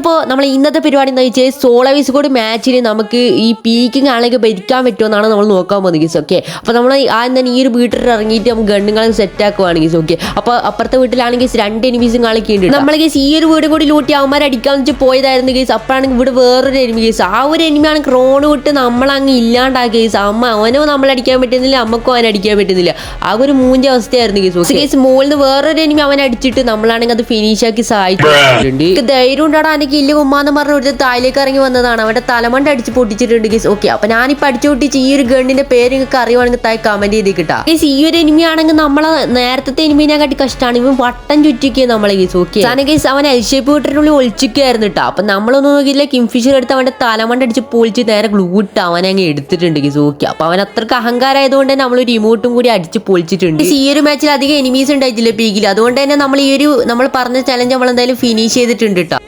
അപ്പോൾ നമ്മൾ ഇന്നത്തെ പരിപാടി എന്താ വെച്ചാൽ സോളവീസ് കൂടി മാച്ചിൽ നമുക്ക് ഈ പീക്കിംഗ് ആണെങ്കിൽ ഭരിക്കാൻ പറ്റുമെന്നാണ് നമ്മൾ നോക്കാൻ പോകുന്നത് ഗീസ് ഓക്കെ അപ്പോൾ നമ്മൾ ആദ്യം തന്നെ ഈ ഒരു വീട്ടിൽ ഇറങ്ങിയിട്ട് നമുക്ക് ഗണ്ണുങ്ങളും സെറ്റ് ആക്കുവാണ് ഗീസ് ഓക്കെ അപ്പോൾ അപ്പുറത്തെ വീട്ടിലാണെങ്കിൽ രണ്ട് എനിമീസും കളിക്കുന്നുണ്ട് നമ്മൾ ഗീസ് ഈ ഒരു വീട് കൂടി ലൂട്ടി അവന്മാർ അടിക്കാൻ വെച്ച് പോയതായിരുന്നു ഗീസ് അപ്പോഴാണെങ്കിൽ ഇവിടെ വേറൊരു എനിമി ഗീസ് ആ ഒരു എനിമിയാണ് ക്രോണ് വിട്ട് നമ്മളങ്ങ് ഇല്ലാണ്ടാക്കി ഗീസ് അമ്മ അവനോ നമ്മളടിക്കാൻ പറ്റുന്നില്ല അമ്മക്കോ അവൻ അടിക്കാൻ പറ്റുന്നില്ല. ആ ഒരു മൂഞ്ച അവസ്ഥയായിരുന്നു ഗീസ് ഗീസ് മുകളിൽ നിന്ന് വേറൊരു എനിമി അവൻ അടിച്ചിട്ട് നമ്മളാണെങ്കിൽ അത് ഫിനിഷ് ആക്കി സഹായിച്ചിട്ടുണ്ട് ധൈര്യം ഉണ്ടാടാ എനിക്ക് ഇല്ല ഉമ്മാന്ന് പറഞ്ഞ ഒരു തായിലേക്ക് ഇറങ്ങി വന്നതാണ്. അവന്റെ തലമണ്ട അടിച്ച് പൊട്ടിച്ചിട്ടുണ്ട് ഗീസ്. ഓക്കെ അപ്പൊ ഞാനിപ്പോ അടിച്ചു പൊട്ടിച്ച് ഈ ഒരു ഗണ്ണിന്റെ പേര് നിങ്ങൾക്ക് അറിയുവാണെങ്കിൽ തായി കമന്റ് ചെയ്ത് കിട്ടാ ഗീസ് ഈ ഒരു എനിമി ആണെങ്കിൽ നമ്മളെ നേരത്തെ എനിമിനെ കാട്ടി കഷ്ടമാണ് ഇവൻ വട്ടം ചുറ്റിക്കുക നമ്മളെ ഗീസ് ഓക്കെ. കാരണം ഗീസ് അവൻ എൽ ഷേപ്പ് വീട്ടിനുള്ളിൽ ഒളിച്ചിരിക്കായിരുന്നു കേട്ടോ അപ്പൊ നമ്മളൊന്നും നോക്കിയില്ല കിംഫിഷർ എടുത്ത് അവന്റെ തലമണ്ട അടിച്ച് പൊളിച്ച് നേരെ ഗ്ലൂട്ട് അവൻ അങ്ങ് എടുത്തിട്ടുണ്ട് ഗീസ് ഓക്കെ. അപ്പൊ അവൻ അത്രയ്ക്ക് അഹങ്കാരമായതുകൊണ്ട് തന്നെ നമ്മൾ ഒരു ഇമോട്ടും കൂടി അടിച്ച് പൊളിച്ചിട്ടുണ്ട്. ഈ ഒരു മാച്ചിൽ അധികം എനിമീസ് ഉണ്ടായിട്ടില്ല പീക്കിൽ അതുകൊണ്ട് തന്നെ നമ്മൾ ഈ ഒരു നമ്മൾ പറഞ്ഞ ചലഞ്ച് നമ്മൾ എന്തായാലും ഫിനിഷ് ചെയ്തിട്ടുണ്ട് കേട്ടോ